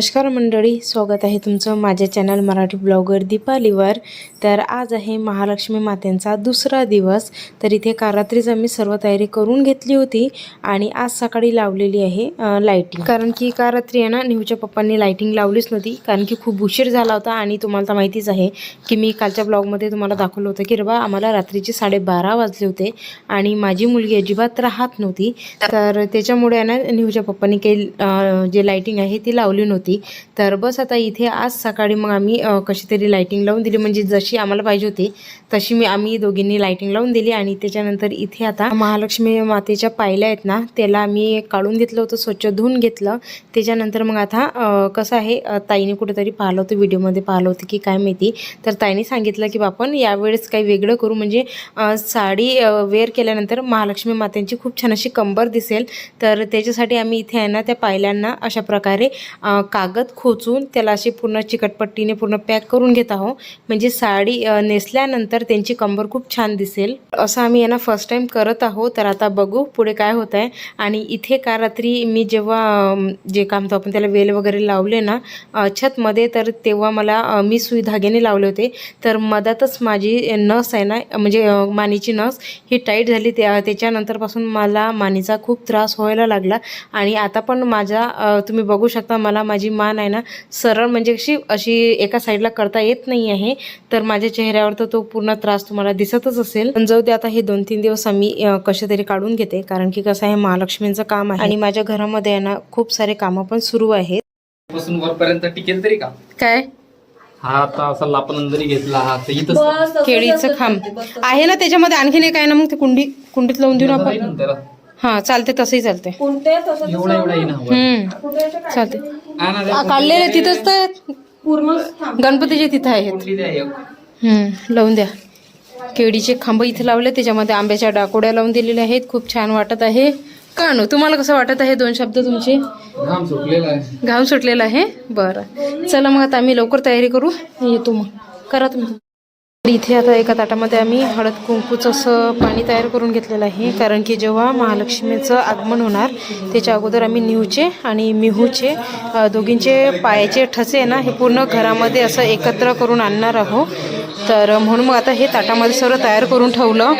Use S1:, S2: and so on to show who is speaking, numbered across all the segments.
S1: नमस्कार मंडळी स्वागत आहे तुमचं माझ्या चॅनल मराठी ब्लॉगर दीपालीवर. तर आज आहे महालक्ष्मी मातेंचा दुसरा दिवस. तर इथे कारात्रीच आम्ही सर्व तयारी करून घेतली होती आणि आज सकाळी लावलेली आहे लाईटिंग कारण की कारात्री आहे ना नेहूच्या पप्पांनी लाईटिंग लावलीच नव्हती. कारण की खूप उशीर झाला होता आणि तुम्हाला तर माहितीच आहे की मी कालच्या ब्लॉगमध्ये तुम्हाला दाखवलं होतं की बाबा आम्हाला रात्रीचे साडेबारा वाजले होते आणि माझी मुलगी अजिबात राहत नव्हती. तर त्याच्यामुळे आहे ना नेहूच्या पप्पांनी काही जे लाईटिंग आहे ती लावली नव्हती. तर बस आता इथे आज सकाळी मग आम्ही कशी तरी लायटिंग लावून दिली. म्हणजे जशी आम्हाला पाहिजे होती तशी मी आम्ही दोघींनी लायटिंग लावून दिली. आणि त्याच्यानंतर इथे आता महालक्ष्मी मातेच्या पायल्या आहेत ना त्याला आम्ही काढून घेतलं होतं स्वच्छ धुवून घेतलं. त्याच्यानंतर मग आता कसं आहे ताईने कुठेतरी पाहिलं होतं व्हिडिओमध्ये पाहिलं होतं की काय माहिती. तर ताईने सांगितलं की आपण यावेळेस काही वेगळं करू. म्हणजे साडी वेअर केल्यानंतर महालक्ष्मी मातेंची खूप छान अशी कंबर दिसेल. तर त्याच्यासाठी आम्ही इथे आहे ना त्या पायल्यांना अशा प्रकारे का कागद खोचून त्याला अशी पूर्ण चिकटपट्टीने पूर्ण पॅक करून घेत आहोत. म्हणजे साडी नेसल्यानंतर त्यांची कंबर खूप छान दिसेल. असं आम्ही यांना फर्स्ट टाईम करत आहोत. तर आता बघू पुढे काय होत आहे आणि इथे का रात्री मी जेव्हा जे काम तो आपण त्याला वेल वगैरे लावले ना छतमध्ये तर तेव्हा मला मी सुई धाग्याने लावले होते. तर मधातच माझी नस आहे ना म्हणजे मानीची मानेची नस ही टाईट झाली. त्या त्याच्यानंतरपासून मला मानेचा खूप त्रास व्हायला लागला. आणि आता पण माझा तुम्ही बघू शकता मला माझी मान आहे ना सरळ म्हणजे अशी अशी एका साईडला करता येत नाही आहे. तर माझ्या चेहऱ्यावर तर तो पूर्ण त्रास तुम्हाला दिसतच असेल. पण जाऊ दे आता हे दोन तीन दिवस आम्ही कसे तरी काढून घेते. कारण की कसं आहे महालक्ष्मींचं काम आहे. आणि माझ्या घरामध्ये आहे ना खूप सारे कामं पण सुरू आहेत.
S2: पासून वरपर्यंत टिकेल तरी का?
S1: काय?
S2: हा आता असा लापण जरी घेतला. हा तर इथं
S1: केळीचं खांब. आहे ना त्याच्यामध्ये आणखीन एक आहे ना मग ते कुंडी कुंडीत लावून देऊ आपण? हा चालते तसंही चालते
S2: एवढा एवढा येईना वर.
S1: हम्म. चालते
S2: हा
S1: काढलेले तिथंच तर गणपतीचे तिथं आहेत. हम्म, लावून द्या. केळीचे खांब इथे लावले त्याच्यामध्ये आंब्याच्या डाकोड्या लावून दिलेल्या आहेत. खूप छान वाटत आहे. का नो तुम्हाला कसं वाटत आहे? दोन शब्द तुमचे.
S2: घाम सुटलेला आहे.
S1: घाम सुटलेला आहे? बरं. चला मग आता आम्ही लवकर तयारी करू. येतो मग. करा तुम्ही. इथे आता एका ताटामध्ये आम्ही हळद कुंकूचं असं पाणी तयार करून घेतलेलं आहे. कारण की जेव्हा महालक्ष्मीचं आगमन होणार त्याच्या अगोदर आम्ही निहूचे आणि मिहूचे दोघींचे पायाचे ठसे आहे ना हे पूर्ण घरामध्ये असं एकत्र करून आणणार आहोत. तर म्हणून मग आता हे ताटामध्ये सर्व तयार करून ठेवलं.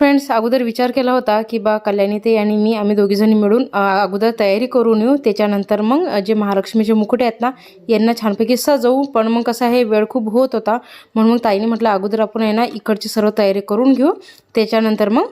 S1: फ्रेंड्स अगोदर विचार केला होता की बा कल्याणी ते आणि मी आम्ही दोघीजणी मिळून अगोदर तयारी करून येऊ. त्याच्यानंतर मग जे महालक्ष्मीचे मुकुटे आहेत ना यांना छानपैकी सजवू. पण मग कसं आहे वेळ खूप होत होता. म्हणून मग ताईने म्हटलं अगोदर आपण आहे ना इकडची सर्व तयारी करून घेऊ. त्याच्यानंतर मग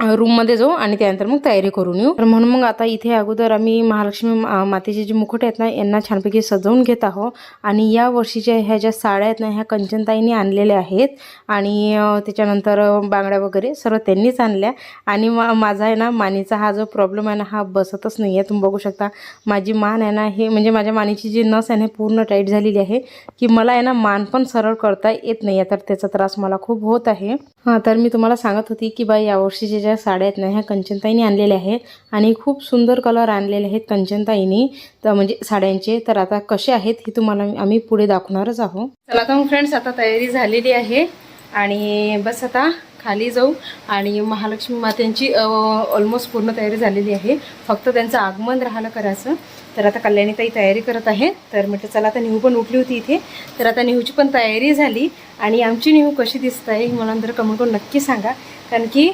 S1: रूममध्ये जाऊ आणि त्यानंतर मग तयारी करून येऊ. तर म्हणून मग आता इथे अगोदर आम्ही महालक्ष्मी मातेचे जे मुकुट आहेत ना यांना छानपैकी सजवून घेत आहोत. आणि या वर्षीच्या ह्या ज्या साड्या आहेत ना ह्या कंचनताईंनी आणलेल्या आहेत. आणि त्याच्यानंतर बांगड्या वगैरे सर्व त्यांनीच आणल्या. आणि मा माझा आहे ना मानेचा हा जो प्रॉब्लेम आहे ना हा बसतच नाही आहे तुम्ही बघू शकता माझी मान आहे ना हे म्हणजे माझ्या मानेची जी नस आहे ना पूर्ण टाईट झालेली आहे. की मला आहे ना मान पण सरळ करता येत नाही आहे तर त्याचा त्रास मला खूप होत आहे. हां तर मी तुम्हाला सांगत होती की बाई यावर्षीचे ज्या साड्या आहेत ना ह्या कंचनताईने आणलेल्या आहेत आणि खूप सुंदर कलर आणलेले आहेत कंचनताईने. तर म्हणजे साड्यांचे तर आता कसे आहेत हे तुम्हाला आम्ही पुढे दाखवणारच आहोत. चला तर फ्रेंड्स आता तयारी झालेली आहे आणि बस आता खाली जाऊ आणि महालक्ष्मी मात्यांची ऑलमोस्ट पूर्ण तयारी झालेली आहे. फक्त त्यांचं आगमन राहिलं करायचं. तर आता कल्याणीताई तयारी करत आहे. तर म्हटलं चला आता निहू पण उठली होती इथे. तर आता निहूची पण तयारी झाली. आणि आमची निहू कशी दिसत आहे हे मला नंतर कमेंट करून नक्की सांगा. कारण की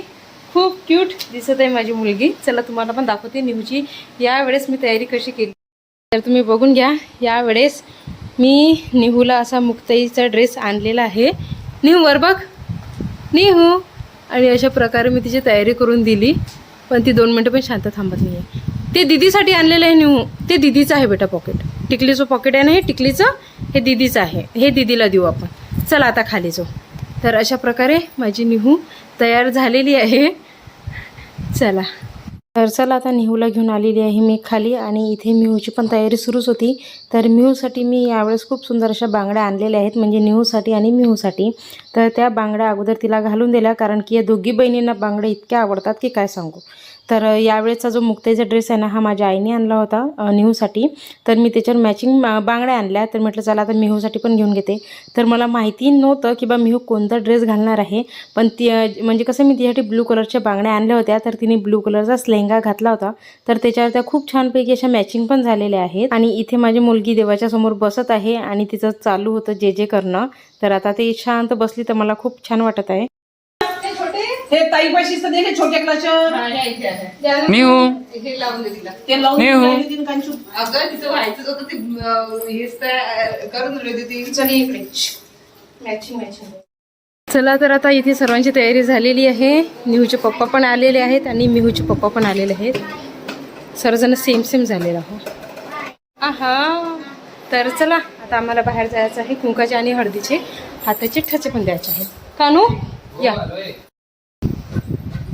S1: खूप क्यूट दिसत आहे माझी मुलगी. चला तुम्हाला पण दाखवते न्यूची यावेळेस मी तयारी कशी केली? तर तुम्ही बघून घ्या. यावेळेस मी निहूला असा मुक्ताईचा ड्रेस आणलेला आहे. निहू वर बघ. निहू. आणि अशा प्रकारे मी तिची तयारी करून दिली. पण ती दोन मिनटं पण शांत थांबत नाही आहे ते दिदीसाठी आणलेलं आहे निहू. ते दिदीचं आहे बेटा पॉकेट टिकलीचं पॉकेट आहे ना हे टिकलीचं? हे दिदीचं आहे. हे दिदीला देऊ आपण. चला आता खाली जाऊ. तर अशा प्रकारे माझी निहू तयार झालेली आहे. चला. तर चला आता निहूला घेऊन आलेली आहे मी खाली आणि इथे मिहूची पण तयारी सुरूच होती. तर मिहूसाठी मी यावेळेस खूप सुंदर अशा बांगड्या आणलेल्या आहेत म्हणजे निहूसाठी आणि मिहूसाठी. तर त्या बांगड्या अगोदर तिला घालून दिल्या कारण की या दोघी बहिणींना बांगड्या इतक्या आवडतात की काय सांगू. तर यावेळेचा जो मुक्ताईचा ड्रेस आहे ना हा माझ्या आईने आणला होता निहूसाठी. तर मी त्याच्यावर मॅचिंग बांगड्या आणल्या. तर म्हटलं चला आता मिहूसाठी पण घेऊन घेते. तर मला माहिती नव्हतं की बा मिहू कोणता ड्रेस घालणार आहे. पण ती म्हणजे कसं मी तिच्यासाठी ब्लू कलरच्या बांगड्या आणल्या होत्या. तर तिने ब्लू कलरचाच लेहंगा घातला होता. तर त्याच्यावर त्या खूप छानपैकी अशा मॅचिंग पण झालेल्या आहेत. आणि इथे माझी मुलगी देवाच्या समोर बसत आहे आणि तिचं चालू होतं जे जे करणं. तर आता ते शांत बसली तर मला खूप छान वाटत आहे.
S3: हे ताई पाशीच दे हे छोटे क्लचर
S2: निहू.
S3: ते लावून
S2: नेहू.
S3: दिले तीन कांचू
S4: अगं तिचं व्हायचं होतं ते अं, हेच तर करून दिली होती ती.
S3: चल ये इकडे. मॅचिंग मॅचिंग
S1: चला तर आता इथे सर्वांची तयारी झालेली आहे. निहूचे पप्पा पण आलेले आहेत आणि मिहूचे पप्पा पण आलेले आहेत. सर्वजण सेम सेम झालेला हो आहा. तर चला आता आम्हाला बाहेर जायचं आहे कुंकाचे आणि हळदीचे. हाताचे ठसे पण द्यायचे आहेत. कानू या.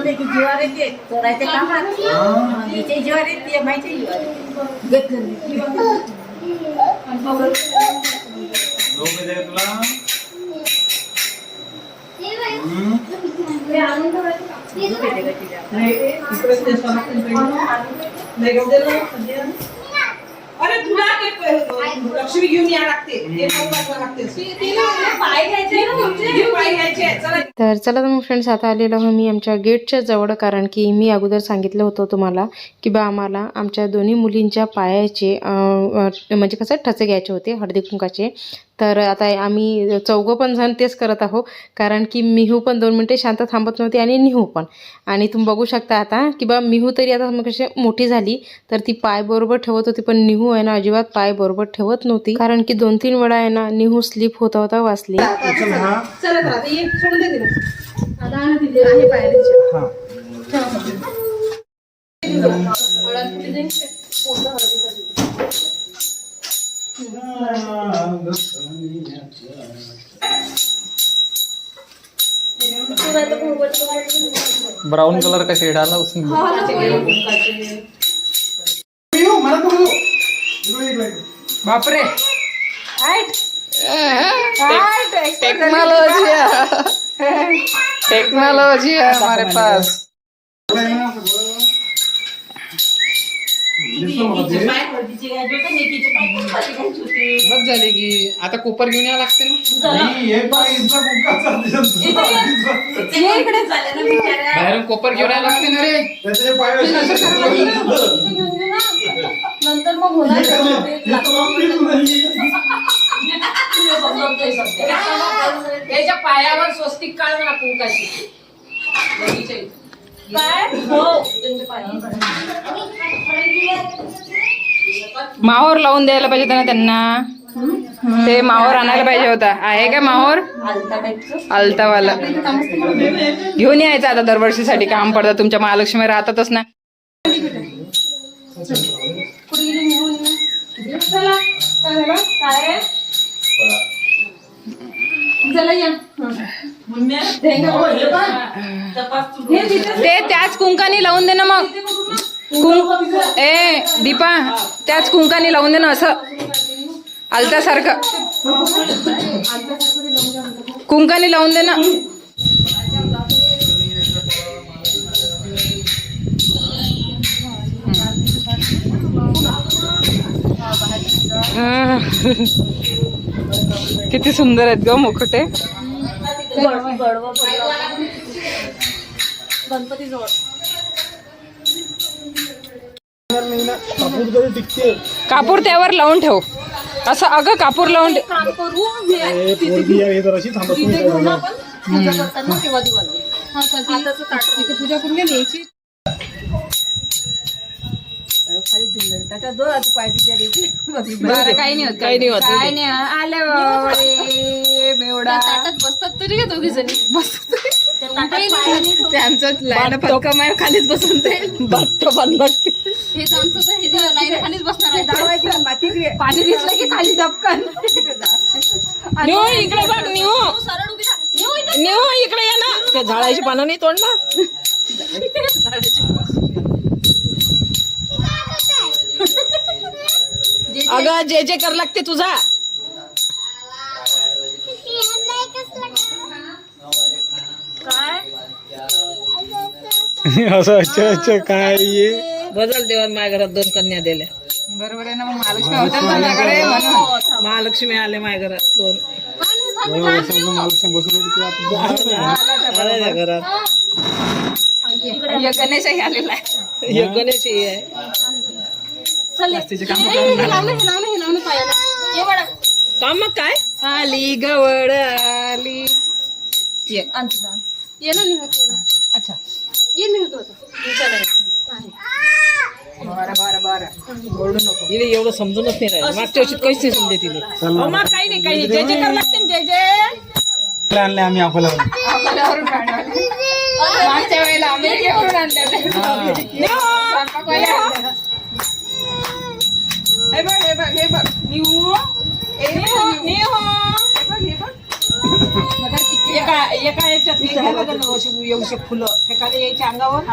S3: ते की जीवार येते चोरायच्या कामात हिचे जीवार येते माहिती घेतलं अरे तुला ते लक्ष्मी घेऊन या लागते. ते पाय घ्यायचे पाय घ्यायचे. चला.
S1: तर चला तर मग फ्रेंड्स आता आलेलो आहो मी आमच्या गेटच्या जवळ कारण की मी अगोदर सांगितलं होतं तुम्हाला की बा आम्हाला आमच्या दोन्ही मुलींच्या पायाचे म्हणजे कसं ठसे घ्यायचे होते हळदी कुंकाचे. तर आता आम्ही चौघं पण जण तेच करत आहो कारण की मिहू पण दोन मिनटे शांत थांबत नव्हती आणि निहू पण. आणि तुम्ही बघू शकता आता की बा मिहू तरी आता मग कशी मोठी झाली तर ती पाय बरोबर ठेवत होती पण निहू आहे ना अजिबात पाय बरोबर ठेवत नव्हती. कारण की दोन तीन वेळा आहे ना निहू स्लिप होता होता वाचली.
S3: चला
S2: ब्राऊन कलर का शेड आला उसने. बापरे. टेक्नोलॉजी टेक्नोलॉजी है हमारे पास
S3: पाय हळदीचे घ्यायचे होते मेथीचे पाय कुंकाचे घ्यायचे होते
S2: बस झाली की आता कोपर घेऊन यावं लागते ना.
S5: हे
S2: बाहेरून कोपर घेऊन यावं लागते ना रे.
S5: त्याचे पाय असे
S3: नंतर मग होणार
S4: त्याच्या पायावर स्वस्तिक काढ म्हणा कुंकाशी
S3: हो,
S1: माहोर लावून द्यायला पाहिजे ना त्यांना.
S4: ते माहोर आणायला पाहिजे होता. आहे का माहोर? आलतावाला. घेऊन यायचं आता दरवर्षीसाठी. काम पडतं. तुमच्या महालक्ष्मी राहतातच ना. ते त्याच कुंकानी लावून दे ना मग. कुंक ए दीपा त्याच कुंकानी लावून दे ना असं. आलत्यासारखं कुंकानी लावून दे ना. किती सुंदर आहेत ग मुकुटे.
S5: कापूर तरी टिकते
S4: कापूर त्यावर लावून ठेव. असं अगं कापूर लावून ठेव
S5: आहे
S4: बरं काही नाही होत काही नाही होत. काही नाही आले बाबा मेवढा
S1: बसतात तरी का दोघी जणी?
S4: त्यांचं लाईन पक्का माय खालीच बसून ते.
S1: हेच आमचं तर हे जे लाईन खालीच बसणार आहे. पाणी दिसलं की खाली दपकन
S4: न्यू इकडे बघ न्यू इकडे ये ना. त्या झाडाची पानं नाही तोडणार? अगं जे जे कर लागते तुझा.
S5: असं अच्छा अच्छा काय ये?
S6: बदल देवान माझ्या घरात दोन कन्या दिल्या.
S4: बरोबर आहे ना मग महालक्ष्मी होत्या ना माझ्याकडे म्हणून
S6: महालक्ष्मी आले माझ्या घरात दोन. आल्या त्या घरात.
S4: गणेशही आलेला आहे.
S6: हे गणेश ही का मग काय?
S4: आली गवड आली. ये.
S1: ये ना निघत ये ना.
S4: अच्छा.
S1: ये निघत होतं.
S4: बरं बरं बरं. बोलू नको.
S6: तिने एवढं समजूनच नाही राहिलं. मागच्या वर्षी काहीच नाही समजे तिने
S4: अहो, मग काही नाही काही नाही. जे जे कर लागते जे जे.
S5: आणले आम्ही
S4: आणले. मागच्या वेळेला आणले. स्वयंपाकवाले आणले.
S3: हे बघ हे बघ हे बघ.
S4: निहो. एका एका याच्यात हे येऊशे फुलं. खाली यायच्या अंगावर.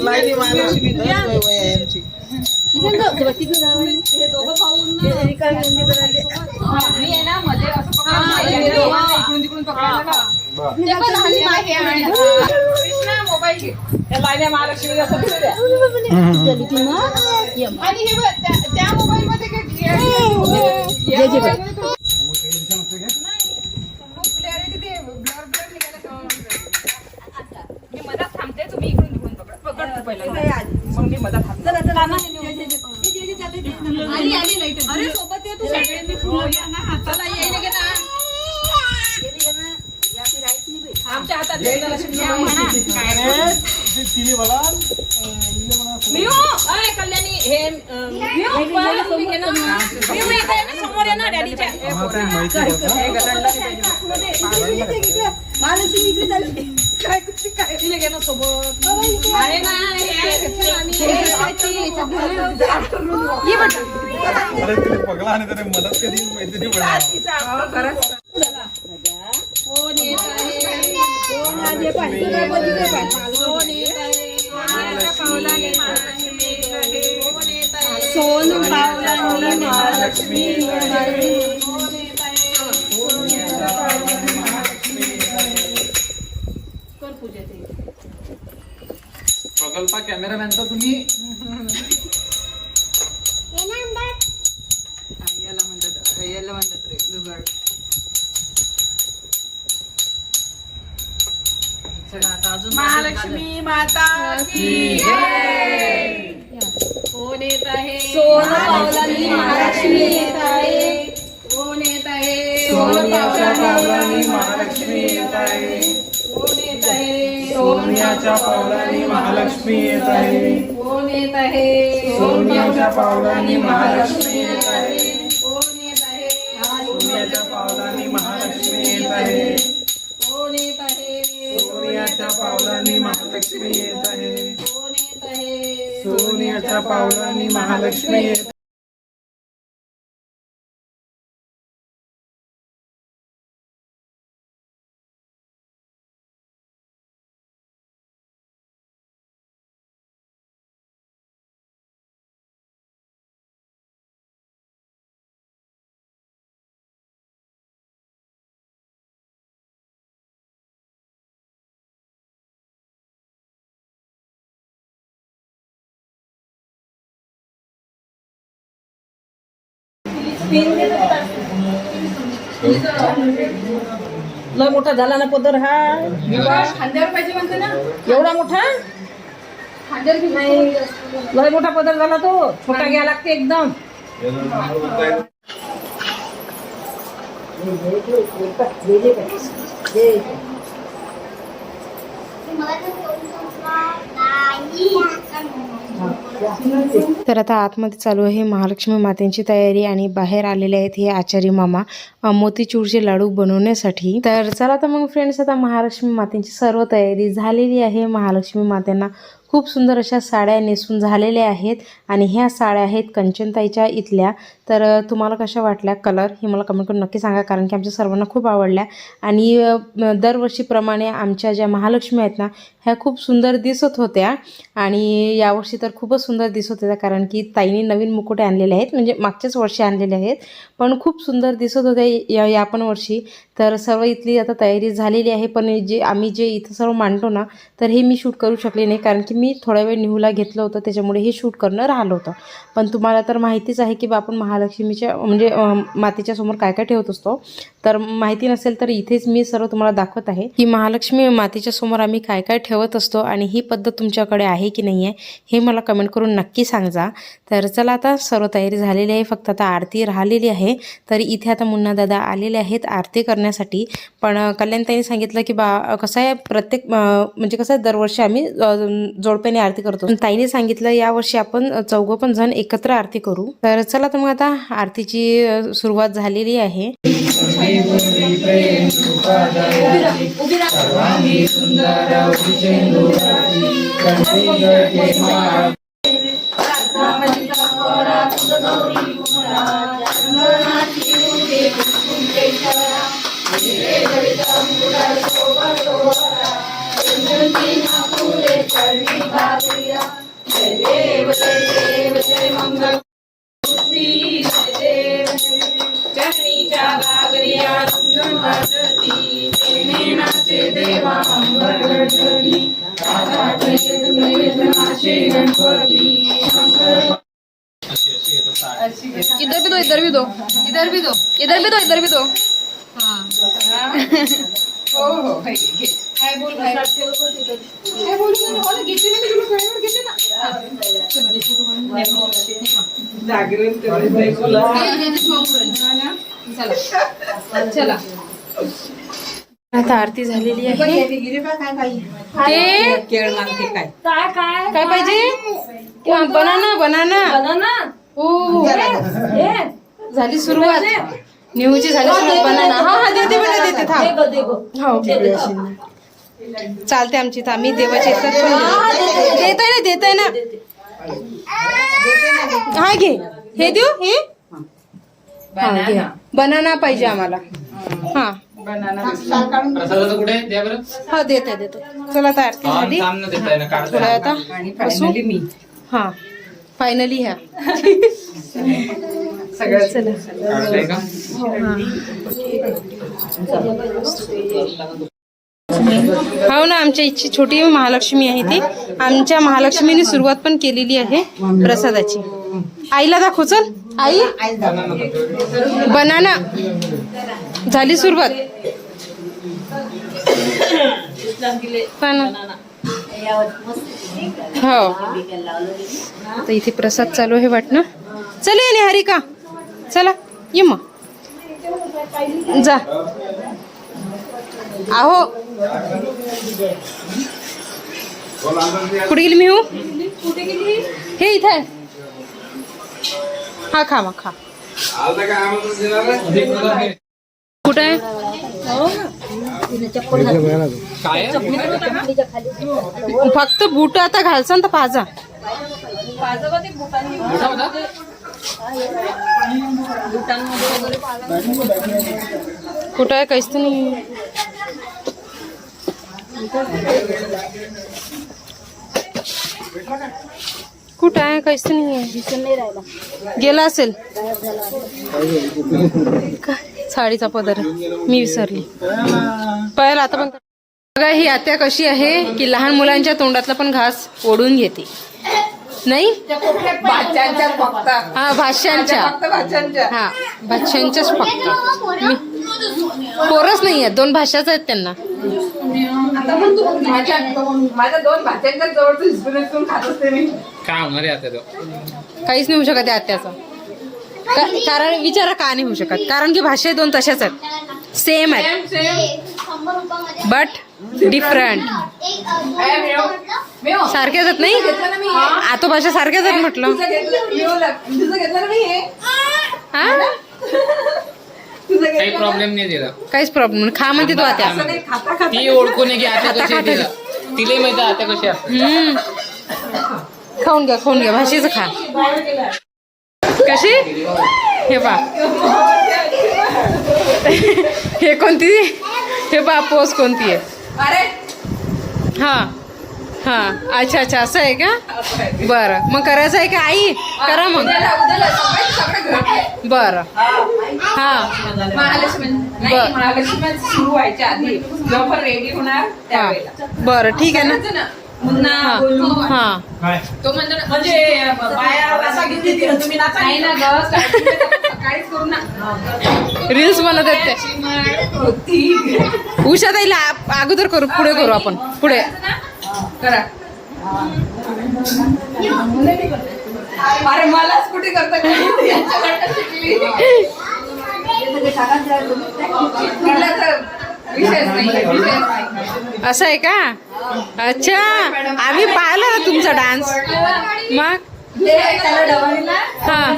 S6: लाईनी महालक्ष्मी वय आहे यांची
S4: मी आहे ना मध्ये असं पकडलं. दोघांना इकडून तिकडून पकडायला हे
S1: अरे सोबत ये.
S5: तिने
S4: कल्याणी हे इकडे हे. हे घे ना सोबत आहे ना हे.
S5: अरे पगला आणि त्याने मदत केली मैत्रिणी पडला
S1: सोनू पावलांनी महालक्ष्मी?
S2: प्रकल्प कॅमेरामॅनचा तुम्ही?
S4: याला म्हणतात याला म्हणतात रे जुगाड चला आता अजून
S3: महालक्ष्मी माता की
S4: कोण येत आहे?
S1: सोनू पावलांनी महालक्ष्मी येत आहे.
S4: कोण येत आहे?
S5: पावलांनी महालक्ष्मी येत आहे.
S4: कोण येत आहे?
S1: सोनू
S5: सोनियाच्या पावलांनी महालक्ष्मी येत आहे.
S3: कोण येत आहे?
S5: सोनियाच्या पावलांनी महालक्ष्मी येत आहे.
S3: कोण येत आहे?
S5: सोनियाच्या पावलांनी महालक्ष्मी येत आहे. पावलांनी महालक्ष्मी येत.
S6: लय मोठा झाला ना पदर हा.
S4: खांद्यावर पाहिजे म्हणते ना.
S6: एवढा मोठा?
S4: खांद्यावर घेऊन नाही.
S6: लय मोठा पदर झाला तो. छोटा घ्या लागते एकदम.
S1: तर आता आतमध्ये चालू आहे महालक्ष्मी मातेची तयारी आणि बाहेर आलेले आहेत हे आचारी मामा मोतीचूरचे लाडू बनवण्यासाठी. तर चला तर मग फ्रेंड्स आता महालक्ष्मी मातेची सर्व तयारी झालेली आहे. महालक्ष्मी मातेंना खूप सुंदर अशा साड्या नेसून झालेल्या आहेत. आणि ह्या साड्या आहेत कंचनताईच्या इथल्या. तर तुम्हाला कशा वाटल्या कलर हे मला कमेंट करून नक्की सांगा कारण की आमच्या सर्वांना खूप आवडल्या. आणि दरवर्षीप्रमाणे आमच्या ज्या महालक्ष्मी आहेत ना ह्या खूप सुंदर दिसत होत्या. आणि यावर्षी तर खूपच सुंदर दिसत होत्या कारण की ताईने नवीन मुकुटे आणलेले आहेत. म्हणजे मागच्याच वर्षी आणलेले आहेत. पण खूप सुंदर दिसत होत्या या या पण वर्षी. तर सर्व इथली आता तयारी झालेली आहे. पण जे आम्ही जे इथं सर्व मांडतो ना तर हे मी शूट करू शकले नाही कारण की मी थोडा वेळ निहूला घेतलं होतं त्याच्यामुळे हे शूट करणं राहिलं होतं. पण तुम्हाला तर माहितीच आहे की बा आपण महालक्ष्मीच्या म्हणजे मातीच्या समोर काय काय ठेवत असतो. तर माहिती नसेल तर इथेच मी सर्व तुम्हाला दाखवत आहे की महालक्ष्मी मातीच्या समोर आम्ही काय काय ठेवत असतो आणि ही पद्धत तुमच्याकडे आहे की नाही आहे हे मला कमेंट करून नक्की सांगा. तर चला आता सर्व तयारी झालेली आहे फक्त आता आरती राहिलेली आहे. तर इथे आता मुन्ना दादा आलेले आहेत आरती करण्यासाठी. पण कल्याणताईने सांगितलं की बा कसं आहे प्रत्येक म्हणजे कसं आहे, दरवर्षी आम्ही जो जोडप्याने आरती करतो. ताईने सांगितलं यावर्षी आपण चौघ चौघं पण जण एकत्र आरती करू. तर चला तर मग आता आरतीची सुरुवात झालेली आहे.
S4: इधर भी दो इधर भी दो। इधर भी दो इधर भी दो इधर भी दो। हाँ। चला
S1: आता आरती झालेली आहे ते
S6: केळ मागते काय
S1: काय पाहिजे बनाना बनाना हो झाली सुरुवात न्यूची झाली सुरुवात बनाना हा हा देते बेटा देते थांब हो चालते आमची तर आम्ही देवाच्या देत. आहे ना देत आहे ना. हा घे. हे देऊ? हे? हा, घे. बनाना पाहिजे आम्हाला. हा.
S2: प्रसादाचं कुठे आहे? द्या बरं.
S1: हा देत आहे देते चला आता आरती
S2: हा,
S1: झाली.
S2: थांब ना देताय ना. काढताय
S1: थोड्या
S2: ना.
S1: आता बसू. हा. फायनली ह्या. चला.
S2: काढताय का?
S1: हो ना आमच्या इच्छी छोटी महालक्ष्मी आहे ती. आमच्या महालक्ष्मीने सुरुवात पण केलेली आहे प्रसादाची. आईला दाखव चल. आई? बनाना. झाली सुरुवात. हो. तर इथे प्रसाद चालू आहे वाटणं. चल ये निहारिका. चला ये मग. जा. आहो. कुठे गेली मी हो? हे इथे. आहे हा खा मग खा. कुठं? आहे
S2: काय
S1: फक्त बूट आता घालसान तर भाजा कुठं आहे काहीच तर नाही. कुठं आहे काहीच तर नाही आहे. गेला असेल. साडीचा पदर मी विसरली. पाहिलं आता पण बघा ही आत्या कशी आहे की लहान मुलांच्या तोंडातला पण घास ओढून घेते. नाही?
S3: फक्त.
S1: हा भाष्यांच्या
S3: फक्त भाच्यांच्या.
S1: हा भाष्यांच्याच फक्त. पोरच नाही आहेत दोन भाषाच आहेत त्यांना.
S3: आता पण तू माझ्या माझ्या दोन भाच्यांच्या जवळचं हिस्टोरी करून खात असते मी.
S2: काय होणार आहे आता तो?
S1: काहीच नाही होऊ शकत त्या आत्याचं. का- कारण विचारा का नाही होऊ शकत? कारण की भाषा दोन तशाच आहेत. सेम आहेत. बट डिफरंट सारख्याच आहेत नाही? आतो भाषा सारख्याच आहेत म्हटलं.
S3: हे?
S1: हा?
S2: काही प्रॉब्लेम नाही तिला.
S1: काहीच प्रॉब्लेम खा म्हणते तू आत्या
S3: असं नाही खाता खाता
S2: ती ओळखून की आता कशी आहे तिला. माहिती आता कशी असते.
S1: हम्म. खाऊन घ्या खाऊन घ्या. भाषेचं खा. कशी? हे पा. हे कोणती? हे पा पोस कोणती आहे? हा. हा. अच्छा अच्छा. असं आहे का? बरं. मग करायचं आहे का आई? करा मग. बरं. हा.
S3: महालक्ष्मी सुरू व्हायच्या आधी. रेडी होणार
S1: हा. बरं. ठीक आहे ना?
S3: ना मुन्ना
S1: हा.
S3: गोलू
S1: हा.
S3: तो म्हणजे म्हणजे बाया असा घेतली ती तुम्ही नाचा नाही ना ग सकाळीच करू ना.
S1: रील्स बनवत आहेत ते. उषा ताईला अगोदर करू पुढे करू आपण. पुढे.
S3: करा. अरे मलाच कुठे करता का? यांच्याकडनं शिकली. तिला तर
S1: असं आहे का? अच्छा आम्ही पाहिलं तुमचा डान्स. मग? हा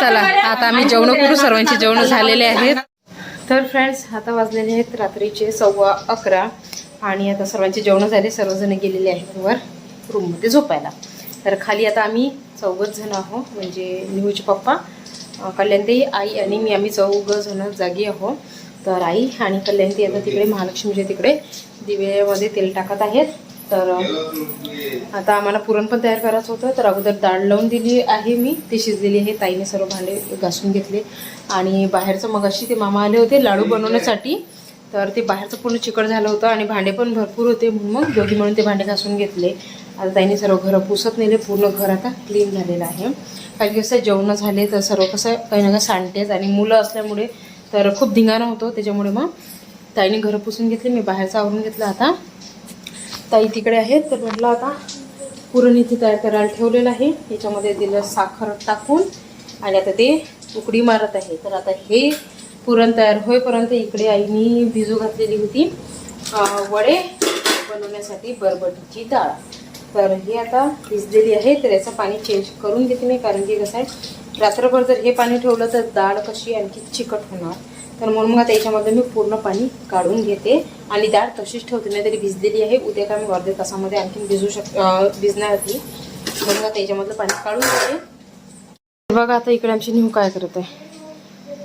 S1: चला आता आम्ही जेवण करू सर्वांची जेवण झालेले आहेत. तर फ्रेंड्स आता वाजलेले आहेत रात्रीचे सव्वा अकरा आणि आता सर्वांचे जेवण झाले सर्वजण गेलेले आहेत वर रूममध्ये झोपायला. तर खाली आता आम्ही चौघच जण आहो म्हणजे निहूचे पप्पा कल्याणताई आई आणि मी आम्ही चौघ जण जागी आहो तर आई आणि कल्याणताई आता तिकडे महालक्ष्मीच्या तिकडे दिव्यामध्ये तेल टाकत आहेत. तर आता आम्हाला पुरण पण तयार करायचं होतं. तर अगोदर डाळ लावून दिली आहे मी. ती शिजलेली आहे. ताईने सर्व भांडे घासून घेतले. आणि बाहेरचं मग अशी ते मामा आले होते लाडू बनवण्यासाठी. तर ते बाहेरचं पूर्ण चिकट झालं होतं आणि भांडे पण भरपूर होते म्हणून मग दोघी म्हणून ते भांडे घासून घेतले. आता ताईने सर्व घरं पुसत नेले. पूर्ण घर आता क्लीन झालेलं आहे. काही कसं जेवणं झाले. तर सर्व कसं काही ना काही सांडतेच आणि मुलं असल्यामुळे तर खूप धिंगाणा होतो त्याच्यामुळे मग ताईने घरं पुसून घेतली मी बाहेरचं आवरून घेतलं आता. ताई तिकडे आहेत तर म्हटलं आता पुरण इथे तयार करायला ठेवलेलं आहे. याच्यामध्ये दिलं साखर टाकून आणि आता ते उकडी मारत आहे. तर आता हे पुरण तयार होईपर्यंत इकडे आईनी भिजू घातलेली होती वडे बनवण्यासाठी बरबटीची डाळ. तर ही आता भिजलेली आहे तर याचं पाणी चेंज करून घेते मी कारण की कसं आहे रात्रभर जर हे पाणी ठेवलं तर डाळ कशी आणखी चिकट होणार? तर म्हणून मग आता याच्यामध्ये मी पूर्ण पाणी काढून घेते आणि डाळ तशीच ठेवते नाही तरी भिजलेली आहे. उद्या का मी अर्ध्या तासामध्ये आणखी भिजू शक भिजणार होती म्हणून आता याच्यामधलं पाणी काढून घेते. बघा आता इकडे आमची निहू काय करत आहे.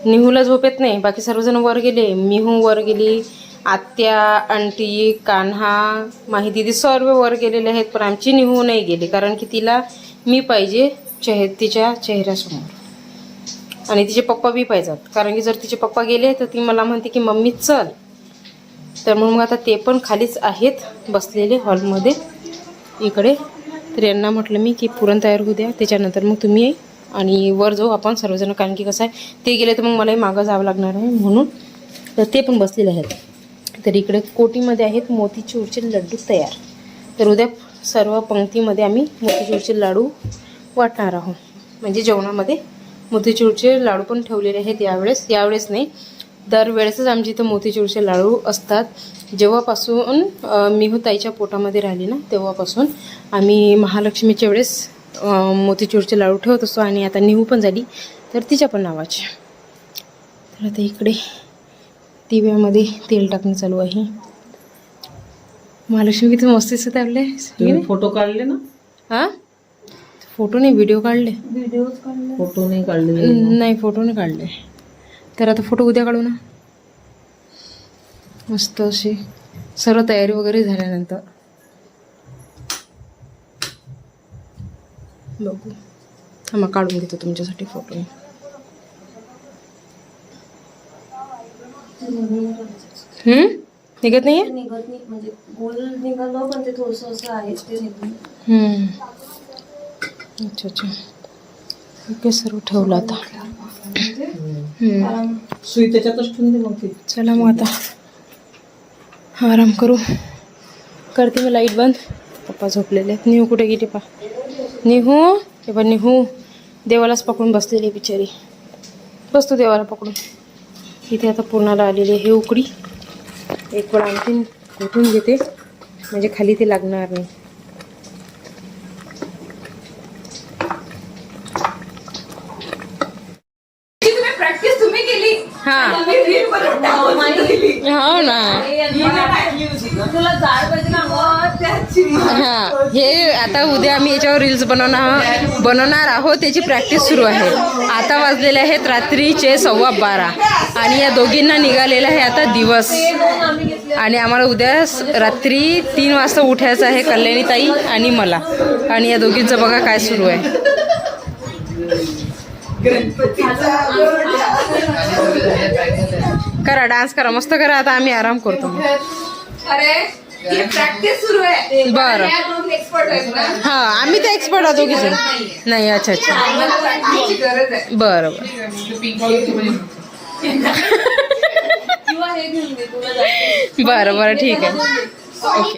S1: निहूला झोप येत नाही. बाकी सर्वजण वर गेले. मिहू वर गेली आत्या आंटी कान्हा माही दिदी सर्व वर गेलेले आहेत पण आमची निहू नाही गेली. कारण की तिला मी पाहिजे चेह तिच्या चेहऱ्यासमोर. आणि तिचे पप्पा बी पाहिजेत. कारण की जर तिचे पप्पा गेले तर ती मला म्हणते की मम्मी चल. तर म्हणून मग आता ते पण खालीच आहेत बसलेले हॉलमध्ये. इकडे तर यांना म्हटलं मी की पुरण तयार होऊ द्या. त्याच्यानंतर मग तुम्ही आणि वर जाऊ आपण सर्वजण. कारण की कसं आहे ते गेले तर मग मलाही मागं जावं लागणार आहे म्हणून. तर ते पण बसलेले आहेत. तर इकडे कोटीमध्ये आहेत मोतीचूरचे लड्डू तयार. तर उद्या सर्व पंक्तीमध्ये आम्ही मोतीचूरचे लाडू वाटणार आहोत म्हणजे जेवणामध्ये मोतीचूरचे लाडू पण ठेवलेले आहेत यावेळेस. यावेळेस नाही दरवेळेसच आमच्या इथं मोतीचूरचे लाडू असतात. जेव्हापासून मी हो ताईच्या पोटामध्ये राहिली ना तेव्हापासून आम्ही महालक्ष्मीच्या वेळेस मोतीचूरचे लाडू ठेवत असतो आणि आता निहू पण झाली तर तिच्या पण नावाचे. तर आता इकडे दिव्यामध्ये तेल टाकणं चालू आहे. महालक्ष्मी किती मस्त दिसत आपले.
S6: फोटो काढले ना?
S1: हां? फोटो नाही व्हिडिओ काढले.
S6: फोटो नाही काढले.
S1: नाही फोटो नाही काढले. तर आता फोटो उद्या काढू ना? मस्त अशी सर्व तयारी वगैरे झाल्यानंतर. बघू. हा मग काढून घेतो तुमच्यासाठी फोटो. हम्म? निघत नाही
S7: निघत नाही म्हणजे गोल निघालं पण ते थोडस असं आहे ते
S1: हम्म. अच्छा अच्छा. ओके सर्व ठेवलं आता.
S6: सुई त्याच्यातच ठेवून दे मग ती.
S1: चला मग आता. आराम करू. करते मी लाइट बंद. पप्पा झोपलेले आहेत. निहू कुठे गेली पा? निहू? हे पण निहू. देवालाच पकडून बसलेली बिचारी. बसतो देवाला पकडून. इथे आता पूर्णाला आलेली आहे उकडी. एक वेळ आणखीन उठून घेते? म्हणजे खाली ते लागणार नाही
S3: प्रॅक्टिस तुम्ही केली
S1: हा. हो ना.
S3: त्याची
S1: हा. हे आता उद्या आम्ही याच्यावर रील्स बनवणार बनवणार आहोत. त्याची प्रॅक्टिस सुरू आहे. आता वाजलेले आहेत रात्रीचे सव्वा बारा. आणि या दोघींना निघालेला आहे आता दिवस. आणि आम्हाला उद्या रात्री तीन वाजता उठायचं आहे कल्याणी ताई आणि मला. आणि या दोघींचं बघा काय सुरू आहे. करा डान्स करा मस्त करा आता आम्ही आराम करतो.
S3: प्रॅक्टिस सुरू आहे.
S1: बरं. हा आम्ही तर एक्सपर्ट आहोत जण. नाही अच्छा अच्छा. बरं बरं. बरं बरं ठीक आहे. ओके